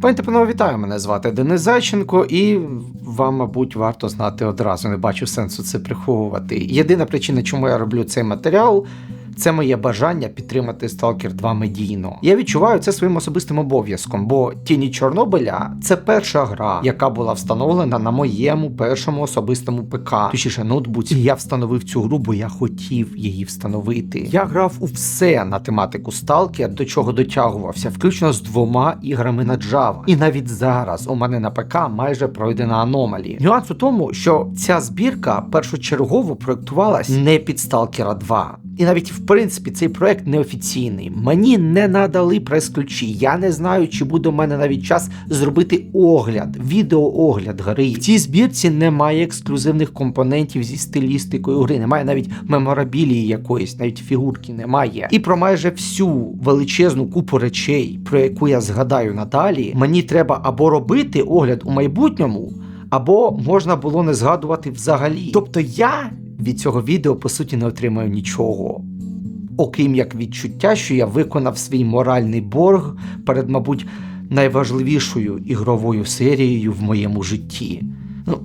Пані та панове, вітаю! Мене звати Денис Зайченко, і вам, мабуть, варто знати одразу. Не бачу сенсу це приховувати. Єдина причина, чому я роблю цей матеріал. Це моє бажання підтримати Stalker 2 медійно. Я відчуваю це своїм особистим обов'язком, бо Тіні Чорнобиля це перша гра, яка була встановлена на моєму першому особистому ПК, точніше ноутбуці. Я встановив цю гру, бо я хотів її встановити. Я грав у все на тематику Stalker, до чого дотягувався, включно з двома іграми на Java. І навіть зараз у мене на ПК майже пройдена аномалі. Нюанс у тому, що ця збірка першочергово проєктувалась не під Stalker 2. І навіть в принципі цей проект неофіційний. Мені не надали прес-ключі. Я не знаю, чи буде у мене навіть час зробити огляд, відеоогляд гри. В цій збірці немає ексклюзивних компонентів зі стилістикою гри, немає навіть меморабілії якоїсь, навіть фігурки немає. І про майже всю величезну купу речей, про яку я згадаю надалі, мені треба або робити огляд у майбутньому. Або можна було не згадувати взагалі. Тобто я від цього відео по суті не отримаю нічого. Окрім як відчуття, що я виконав свій моральний борг перед, мабуть, найважливішою ігровою серією в моєму житті. Ну,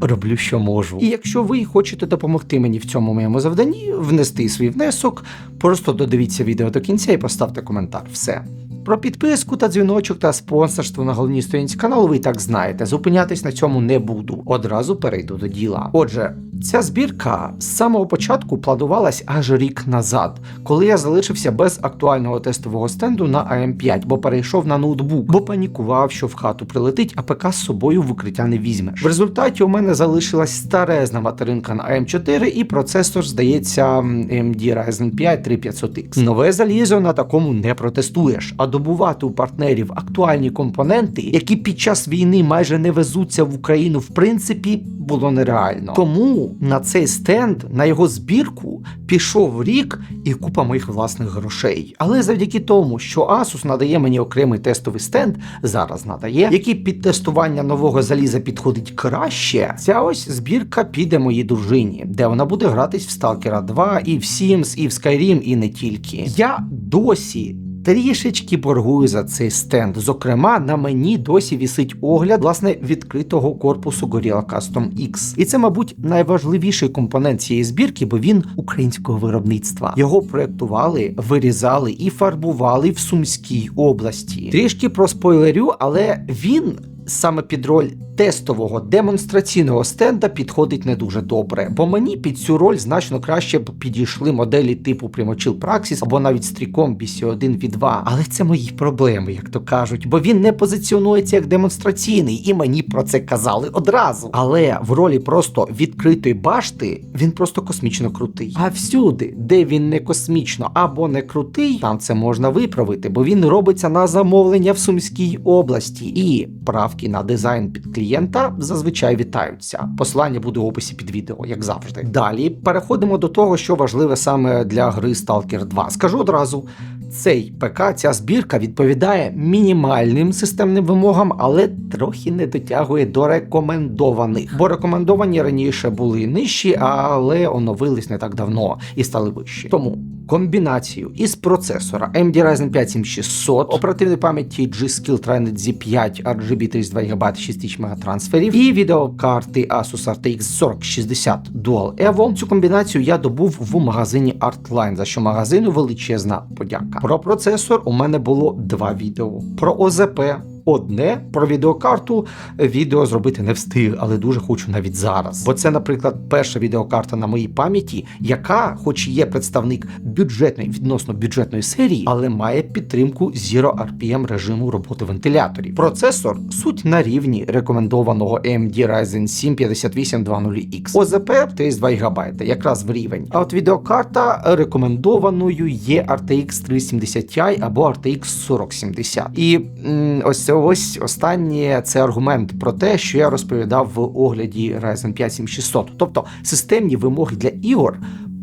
роблю, що можу. І якщо ви хочете допомогти мені в цьому моєму завданні, внести свій внесок, просто додивіться відео до кінця і поставте коментар. Все. Про підписку та дзвіночок та спонсорство на головній сторінці каналу ви і так знаєте. Зупинятись на цьому не буду. Одразу перейду до діла. Отже, ця збірка з самого початку планувалась аж рік назад, коли я залишився без актуального тестового стенду на АМ5, бо перейшов на ноутбук, бо панікував, що в хату прилетить, а ПК з собою в укриття не візьмеш. В результаті у мене залишилась старезна материнка на АМ4 і процесор, здається, AMD Ryzen 5 3500X. Нове залізо на такому не протестуєш, а добувати у партнерів актуальні компоненти, які під час війни майже не везуться в Україну, в принципі, було нереально. Тому на цей стенд, на його збірку, пішов рік і купа моїх власних грошей. Але завдяки тому, що Asus надає мені окремий тестовий стенд, зараз надає, який під тестування нового заліза підходить краще. Ця ось збірка піде моїй дружині, де вона буде гратись в Stalker 2, і в Sims, і в Skyrim, і не тільки. Я досі. Трішечки боргую за цей стенд. Зокрема, на мені досі вісить огляд власне відкритого корпусу Gorilla Custom X. І це, мабуть, найважливіший компонент цієї збірки, бо він українського виробництва. Його проектували, вирізали і фарбували в Сумській області. Трішки проспойлерю, але він саме під роль тестового демонстраційного стенда підходить не дуже добре, бо мені під цю роль значно краще б підійшли моделі типу Primochill Praxis або навіть стріком BC1 V2. Але це мої проблеми, як то кажуть, бо він не позиціонується як демонстраційний, і мені про це казали одразу. Але в ролі просто відкритої башти він просто космічно крутий. А всюди, де він не космічно або не крутий, там це можна виправити, бо він робиться на замовлення в Сумській області. І правки на дизайн під клієнта зазвичай вітаються. Посилання буде в описі під відео, як завжди. Далі переходимо до того, що важливе саме для гри Stalker 2. Скажу одразу. Цей ПК, ця збірка відповідає мінімальним системним вимогам, але трохи не дотягує до рекомендованих. Бо рекомендовані раніше були нижчі, але оновились не так давно і стали вищі. Тому комбінацію із процесора AMD Ryzen 5 7600, оперативної пам'яті G-Skill Trinity Z5 RGB 32 ГБ 6 тисяч мегатрансферів і відеокарти Asus RTX 4060 Dual Evo. Цю комбінацію я добув в магазині Artline, за що магазину величезна подяка. Про процесор у мене було два відео. Про ОЗП одне, про відеокарту відео зробити не встиг, але дуже хочу навіть зараз. Бо це, наприклад, перша відеокарта на моїй пам'яті, яка, хоч і є представник бюджетної відносно бюджетної серії, але має підтримку Zero RPM режиму роботи вентиляторів. Процесор суть на рівні рекомендованого AMD Ryzen 7 5820X. ОЗП 32 ГБ, якраз в рівень. А от відеокарта рекомендованою є RTX 370 Ti або RTX 4070. І м, ось це ось останнє це аргумент про те, що я розповідав в огляді Ryzen 5 7600. Тобто системні вимоги для ігор.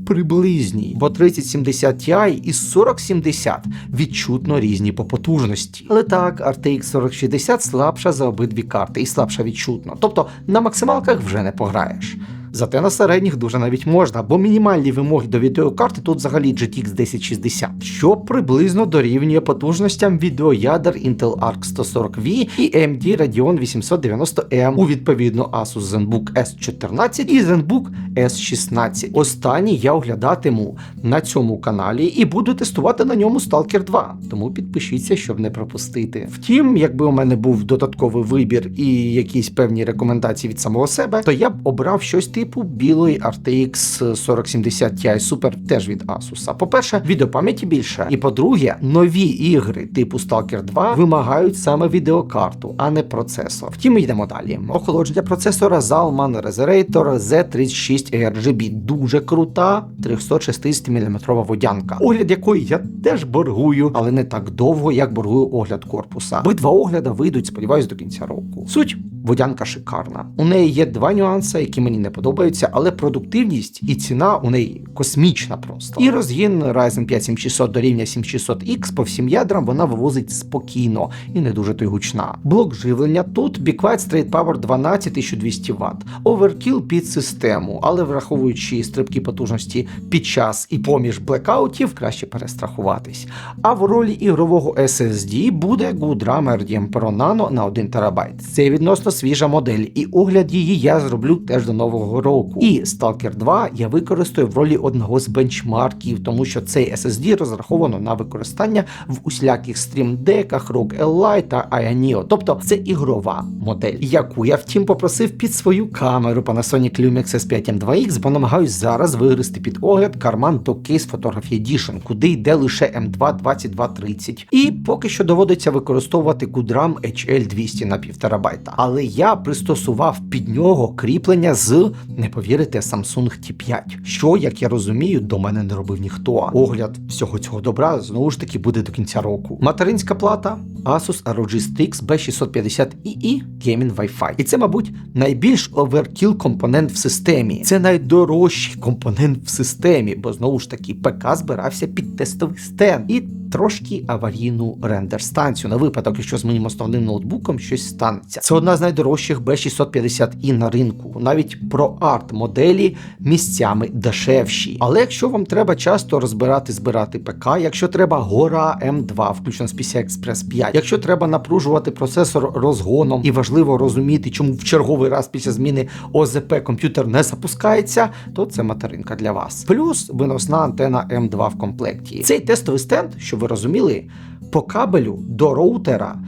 Приблизні, бо 3070 Ti і 4070 відчутно різні по потужності. Але так, RTX 4060 слабша за обидві карти і слабша відчутно. Тобто на максималках вже не пограєш. Зате на середніх дуже навіть можна, бо мінімальні вимоги до відеокарти тут взагалі GTX 1060, що приблизно дорівнює потужностям відеоядер Intel Arc 140V і AMD Radeon 890M у відповідно Asus ZenBook S14 і ZenBook S16. Останній я оглядатиму на цьому каналі і буду тестувати на ньому Stalker 2, тому підпишіться, щоб не пропустити. Втім, якби у мене був додатковий вибір і якісь певні рекомендації від самого себе, то я б обрав щось типу білої RTX 4070 Ti Super теж від Asus. По-перше, відеопам'яті більше. І по-друге, нові ігри типу Stalker 2 вимагають саме відеокарту, а не процесор. Втім, ми йдемо далі. Охолодження процесора Zalman Reserator Z36 RGB. Дуже крута 360 мм водянка, огляд якої я теж боргую, але не так довго, як боргую огляд корпуса. Обидва огляда вийдуть, сподіваюсь, до кінця року. Суть водянка шикарна. У неї є два нюанси, які мені не подобаються, але продуктивність і ціна у неї космічна просто. І розгін Ryzen 5 7600 до рівня 7600X по всім ядрам вона вивозить спокійно і не дуже то й гучна. Блок живлення тут Quiet Straight Power 12200 Вт. Оверкіл під систему, але враховуючи стрибки потужності під час і поміж блекаутів, краще перестрахуватись. А в ролі ігрового SSD буде Goodram RDM Pro Nano на 1 ТБ. Це відносно свіжа модель, і огляд її я зроблю теж до нового року. І Stalker 2 я використаю в ролі одного з бенчмарків, тому що цей SSD розраховано на використання в усіляких стрімдеках, ROG Ally та Ioneo. Тобто це ігрова модель, яку я втім попросив під свою камеру Panasonic Lumix S5M2X, бо намагаюсь зараз вигрести під огляд карман до Case Photography Edition, куди йде лише M2 2230. І поки що доводиться використовувати Goodram HL200 на 1,5 терабайта. Але я пристосував під нього кріплення з, не повірите, Samsung T5, що, як я розумію, до мене не робив ніхто. Огляд всього цього добра знову ж таки буде до кінця року. Материнська плата Asus ROG Strix B650EE Gaming Wi-Fi. І це, мабуть, найбільш оверкіл компонент в системі. Це найдорожчий компонент в системі, бо знову ж таки ПК збирався під тестовий стенд і трошки аварійну рендер-станцію на випадок, якщо з моїм основним ноутбуком щось станеться. Це одна з найдорожчих B650i на ринку. Навіть про арт моделі місцями дешевші. Але якщо вам треба часто розбирати, збирати ПК, якщо треба гора М2, включно з PCI Express 5, якщо треба напружувати процесор розгоном і важливо розуміти, чому в черговий раз після зміни ОЗП комп'ютер не запускається, то це материнка для вас. Плюс виносна антена М2 в комплекті. Цей тестовий стенд, щоб ви розуміли, по кабелю до роутера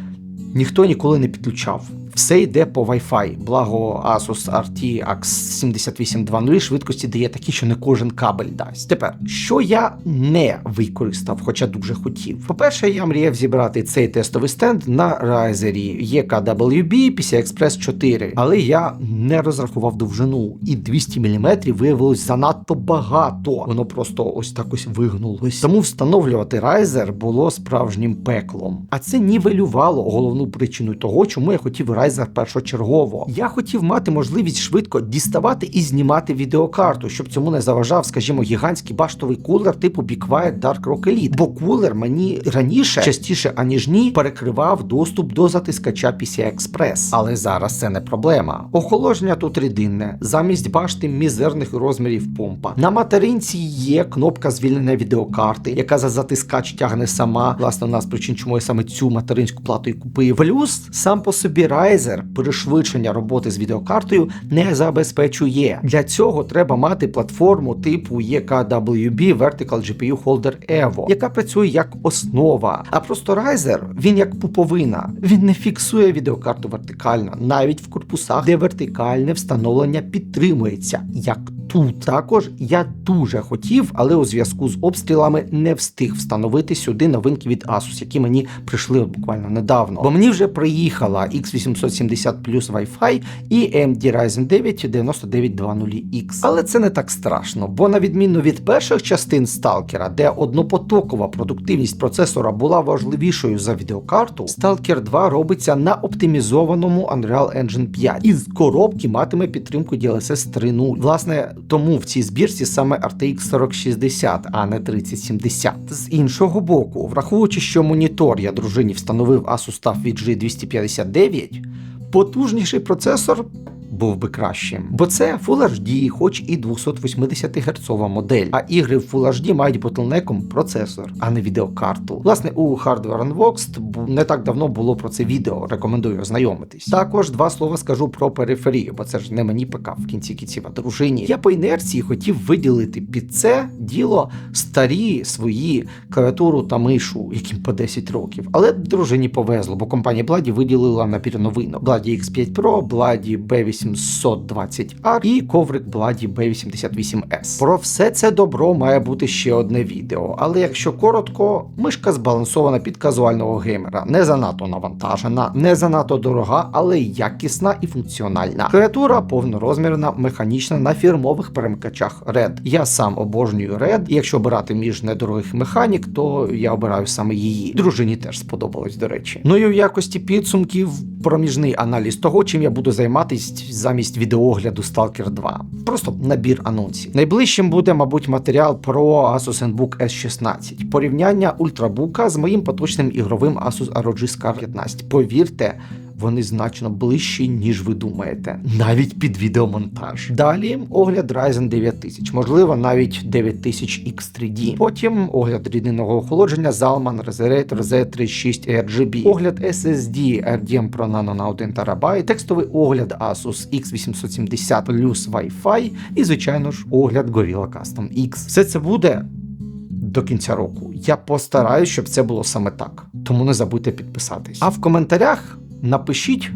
ніхто ніколи не підключав. Все йде по Wi-Fi. Благо Asus RT AX 7820 швидкості дає такі, що не кожен кабель дасть. Тепер, що я не використав, хоча дуже хотів. По-перше, я мріяв зібрати цей тестовий стенд на Razer EKWB PCI Express 4, але я не розрахував довжину, і 200 мм виявилось занадто багато. Воно просто ось так ось вигнулось. Тому встановлювати Razer було справжнім пеклом. А це нівелювало головну причину того, чому я хотів Razer першочергово. Я хотів мати можливість швидко діставати і знімати відеокарту, щоб цьому не заважав, скажімо, гігантський баштовий кулер типу Be Quiet Dark Rock Elite. Бо кулер мені раніше, частіше аніж ні, перекривав доступ до затискача PCI Express. Але зараз це не проблема. Охолодження тут рідинне, замість башти мізерних розмірів помпа. На материнці є кнопка звільнення відеокарти, яка за затискач тягне сама. Власне, у нас причин, чому я саме цю материнську плату і купив. Плюс сам по собі Razer пришвидшення роботи з відеокартою не забезпечує. Для цього треба мати платформу типу EKWB Vertical GPU Holder Evo, яка працює як основа. А просто Razer, він як пуповина, він не фіксує відеокарту вертикально, навіть в корпусах, де вертикальне встановлення підтримується. як Тут також я дуже хотів, але у зв'язку з обстрілами не встиг встановити сюди новинки від Asus, які мені прийшли буквально недавно. Бо мені вже приїхала X870 Plus Wi-Fi і AMD Ryzen 9 9920X. Але це не так страшно, бо на відміну від перших частин Stalker, де однопотокова продуктивність процесора була важливішою за відеокарту, Stalker 2 робиться на оптимізованому Unreal Engine 5 і з коробки матиме підтримку DLSS 3.0. Власне, тому в цій збірці саме RTX 4060, а не 3070. З іншого боку, враховуючи, що монітор я дружині встановив Asus TUF VG 259, потужніший процесор був би кращим. Бо це Full HD, хоч і 280 герцова модель, а ігри в Full HD мають ботлнеком процесор, а не відеокарту. Власне, у Hardware Unboxed не так давно було про це відео. Рекомендую ознайомитись. Також два слова скажу про периферію, бо це ж не мені ПК в кінці кінців, а дружині. Я по інерції хотів виділити під це діло старі свої клавіатуру та мишу, яким по 10 років. Але дружині повезло, бо компанія Bладі виділила набір новинок. Bладі X5 Pro, Bладі b 8 720R і коврик Bloody B88S. Про все це добро має бути ще одне відео, але якщо коротко, мишка збалансована під казуального геймера, не занадто навантажена, не занадто дорога, але якісна і функціональна. Креатура повнорозмірна, механічна на фірмових перемикачах Red. Я сам обожнюю Red, і якщо обирати між недорогих механік, то я обираю саме її. Дружині теж сподобалось, до речі. Ну і в якості підсумків проміжний аналіз того, чим я буду займатись замість відеогляду Stalker 2. Просто набір анонсів. Найближчим буде, мабуть, матеріал про Asus ZenBook S16. Порівняння ультрабука з моїм поточним ігровим Asus ROG Scar 15. Повірте. Вони значно ближчі, ніж ви думаєте, навіть під відеомонтаж. Далі огляд Ryzen 9000, можливо, навіть 9000 X3D. Потім огляд рідинного охолодження Zalman Reserator Z36 RGB, огляд SSD RDM Pro Nano на 1 ТБ, текстовий огляд Asus X870 плюс Wi-Fi і, звичайно ж, огляд Gorilla Custom X. Все це буде до кінця року. Я постараюсь, щоб це було саме так. Тому не забудьте підписатись. А в коментарях напишіть,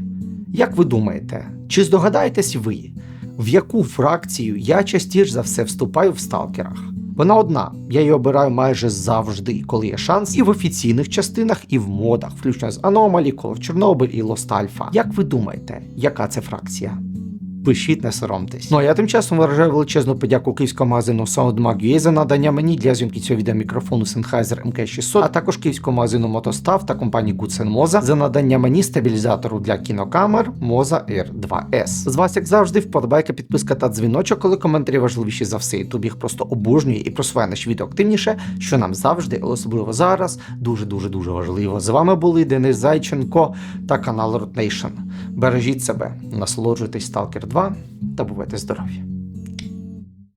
як ви думаєте, чи здогадаєтесь ви, в яку фракцію я частіше за все вступаю в сталкерах? Вона одна, я її обираю майже завжди, коли є шанс, і в офіційних частинах, і в модах, включно з Anomaly, Call of Chernobyl і Lost Alpha. Як ви думаєте, яка це фракція? Пишіть, не соромтесь. Ну а я тим часом виражаю величезну подяку київському магазину SoundMag.ua за надання мені для зйомки цього відео мікрофону Sennheiser MK600, а також київському магазину Мотостав та компанії Moza за надання мені стабілізатору для кінокамер Moza R2S. З вас, як завжди, вподобайка, підписка та дзвіночок, коли коментарі важливіші за все. Ютуб їх просто обожнює і просуває наші відео активніше, що нам завжди, особливо зараз, дуже дуже дуже важливо. З вами були Денис Зайченко та канал Root Nation. Бережіть себе, насолоджуйтесь Stalker 2 та бувайте здорові!